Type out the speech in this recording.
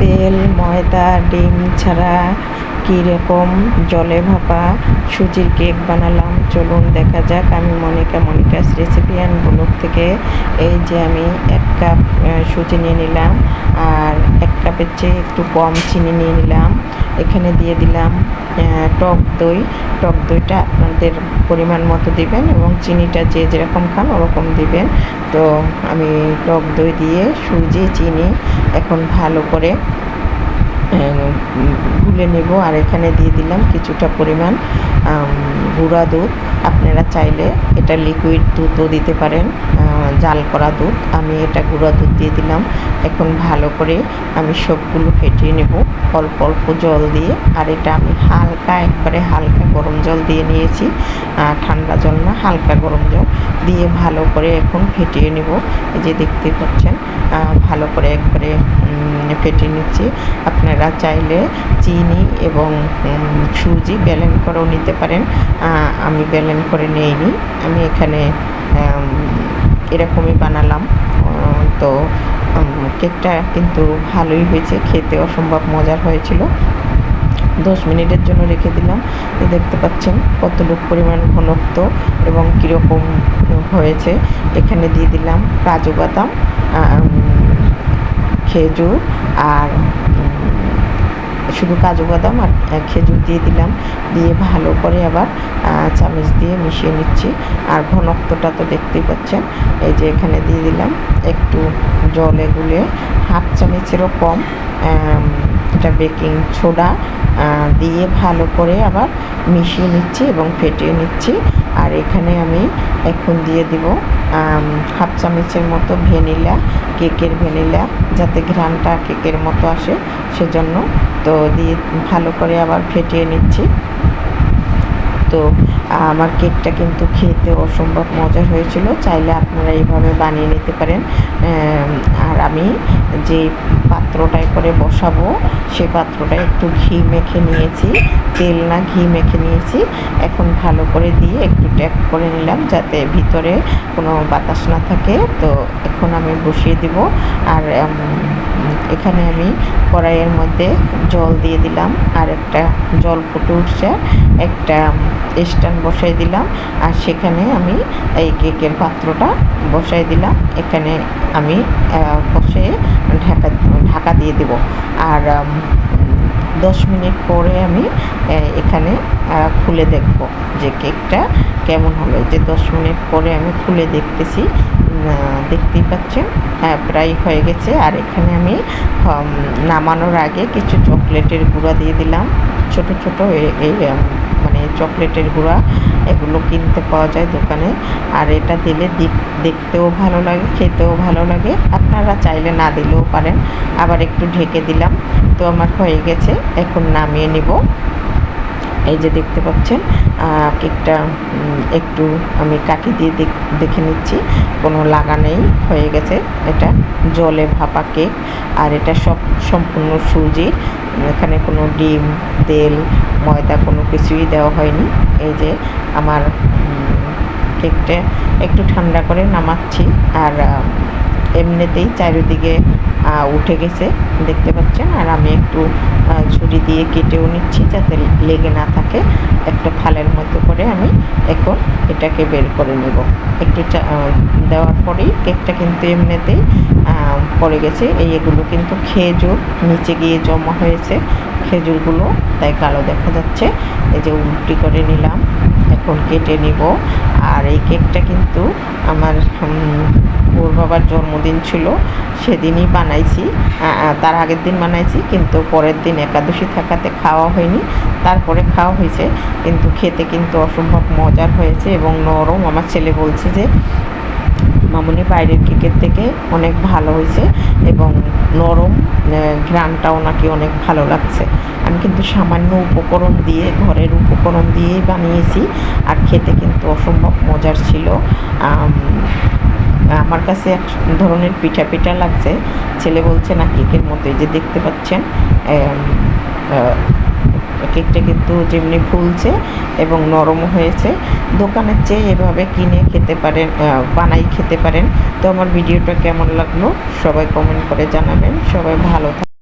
তেল ময়দা ডিম ছাড়া কীরকম জলে ভাপা সুজির কেক বানালাম, চলুন দেখা যাক আমি Monika Monika's recipe and blog থেকে এই যে আমি এক কাপ সুজি নিয়ে নিলাম আর এক কাপের চেয়ে একটু কম চিনি নিয়ে নিলাম। এখানে দিয়ে দিলাম টক দই। টক দইটা আপনাদের পরিমাণ মতো দিবেন এবং চিনিটা যে যেরকম খান ওরকম দিবেন। তো আমি টক দই দিয়ে সুজি, চিনি এখন ভালো করে গুলে নেব আর এখানে দিয়ে দিলাম কিছুটা পরিমাণ গুঁড়া দুধ। আপনারা চাইলে এটা লিকুইড দুধও দিতে পারেন জাল করা দুধ। আমি এটা গুঁড়া দুধ দিয়ে দিলাম। এখন ভালো করে আমি সবগুলো ফেটিয়ে নেব। অল্প অল্প জল দিয়ে। আর এটা আমি হালকা একবারে হালকা গরম জল দিয়ে নিয়েছি ঠান্ডা জল না, হালকা গরম জল দিয়ে ভালো করে এখন ফেটিয়ে নেব। এই যে দেখতে পাচ্ছেন ভালো করে একবারে উম, ফেটিয়ে নিচ্ছি। আপনারা চাইলে চিনি এবং সুজি ব্যালেন্স করেও নিতে পারেন। আমি ব্যালেন্স করে নিইনি। আমি এখানে এরকমই বানালাম। তো কেকটা কিন্তু ভালোই হয়েছে। খেতে অসম্ভব মজার হয়েছিল। দশ মিনিটের জন্য রেখে দিলাম। দেখতে পাচ্ছেন কতটুকু পরিমাণ ঘনত্ব এবং কীরকম হয়েছে। এখানে দিয়ে দিলাম কাজু বাদাম। খেজুর আর শুধু কাজু বাদাম আর খেজুর দিয়ে দিলাম। দিয়ে ভালো করে আবার চামচ দিয়ে মিশিয়ে নিচ্ছি। আর ঘনত্বটা তো দেখতেই পাচ্ছেন। এই যে এখানে দিয়ে দিলাম একটু জলে গুলে হাফ চামচেরও কম এটা বেকিং সোডা দিয়ে ভালো করে আবার মিশিয়ে নিচ্ছি এবং ফেটিয়ে নিচ্ছি। আর এখানে আমি এখন দিয়ে দিব হাফ চামচের মতো ভ্যানিলা, কেকের ভ্যানিলা, যাতে ঘ্রাণটা কেকের মতো আসে সেজন্য। তো দিয়ে ভালো করে আবার ফেটিয়ে নিচ্ছি। তো, আমার কেকটা কিন্তু খেতে অসম্ভব মজার হয়েছিল। চাইলে আপনারা এইভাবে বানিয়ে নিতে পারেন। আর আমি যে পাত্রটায় করে বসাবো সেই পাত্রটায় একটু ঘি মেখে নিয়েছি। তেল না, ঘি মেখে নিয়েছি। এখন ভালো করে দিয়ে একটু ট্যাপ করে নিলাম যাতে ভিতরে কোনো বাতাস না থাকে। তো এখন আমি বসিয়ে দিব। আর এখানে আমি কড়াইয়ের মধ্যে জল দিয়ে দিলাম আর একটা জল ফুটে উঠছে। একটা স্ট্যান্ড বসাই দিলাম আর সেখানে আমি এই কেকের পাত্রটা বসাই দিলাম। এখানে আমি বসে ঢাকা ঢাকা দিয়ে দেব। আর দশ মিনিট পরে আমি এখানে খুলে দেখব যে কেকটা কেমন হলো। যে দশ মিনিট পরে আমি খুলে দেখতেছি দেখতেই পাচ্ছেন হ্যাঁ প্রায় হয়ে গেছে। আর এখানে আমি নামানোর আগে কিছু চকলেটের গুঁড়া দিয়ে দিলাম। ছোট, ছোটো এই চকলেটের গুঁড়া, এগুলো কিনতে পাওয়া যায় দোকানে। আর এটা দিলে দেখতেও ভালো লাগে, খেতেও ভালো লাগে। আপনারা চাইলে না দিলেও পারেন। আবার একটু ঢেকে দিলাম, তো আমার হয়ে গেছে। এখন নামিয়ে নিব। এই যে দেখতে পাচ্ছেন কেকটা একটু আমি কাঠি দিয়ে দেখ- দেখে নিচ্ছি। কোনো লাগা নেই, হয়ে গেছে। এটা জলে ভাপা কেক। আর এটা সব সম্পূর্ণ সুজি। এখানে কোনো ডিম, তেল ময়দা কোনো কিছুই দেওয়া হয়নি। এই যে আমার কেকটা একটু ঠান্ডা করে নামাচ্ছি। আর এমনিতেই চারিদিকে উঠে গেছে, দেখতে পাচ্ছেন। আর আমি একটু ছুরি দিয়ে কেটেও নিচ্ছি যাতে লেগে না থাকে। একটা থালের মতো করে আমি এখন এটাকে বের করে নেব। একটু দেওয়ার পরেই কেকটা কিন্তু এমনিতেই পড়ে গেছে। এই এগুলো কিন্তু খেজুর নিচে গিয়ে জমা হয়েছে। খেজুরগুলো, তাই কালো দেখা যাচ্ছে। এই যে উল্টি করে নিলাম, এখন কেটে নিব। আর এই কেকটা কিন্তু আমার ওর বাবার জন্মদিন ছিল, সেদিনই বানাইছি। তার আগের দিন বানাইছি, কিন্তু পরের দিন একাদশী থাকাতে খাওয়া হয়নি। তারপরে খাওয়া হয়েছে, কিন্তু খেতে কিন্তু অসম্ভব মজার হয়েছে এবং নরম। আমার ছেলে বলছে যে মামুনি বাইরের কেকের থেকে অনেক ভালো হয়েছে এবং নরম আহ, ঘ্রাণটাও নাকি অনেক ভালো লাগছে। আমি কিন্তু সামান্য উপকরণ দিয়ে ঘরের উপকরণ দিয়েই বানিয়েছি আর খেতে কিন্তু অসম্ভব মজার ছিল। আমার কাছে এক ধরনের পিঠা পিঠা লাগছে। ছেলে বলছে না কেকের মতোই যে দেখতে পাচ্ছেন কেকটা কিন্তু যেমনি ফুলছে এবং নরম হয়েছে। দোকানের চেয়ে এভাবে কিনে খেতে পারেন বানাই খেতে পারেন। তো আমার ভিডিওটা কেমন লাগল সবাই কমেন্ট করে জানাবেন। সবাই ভালো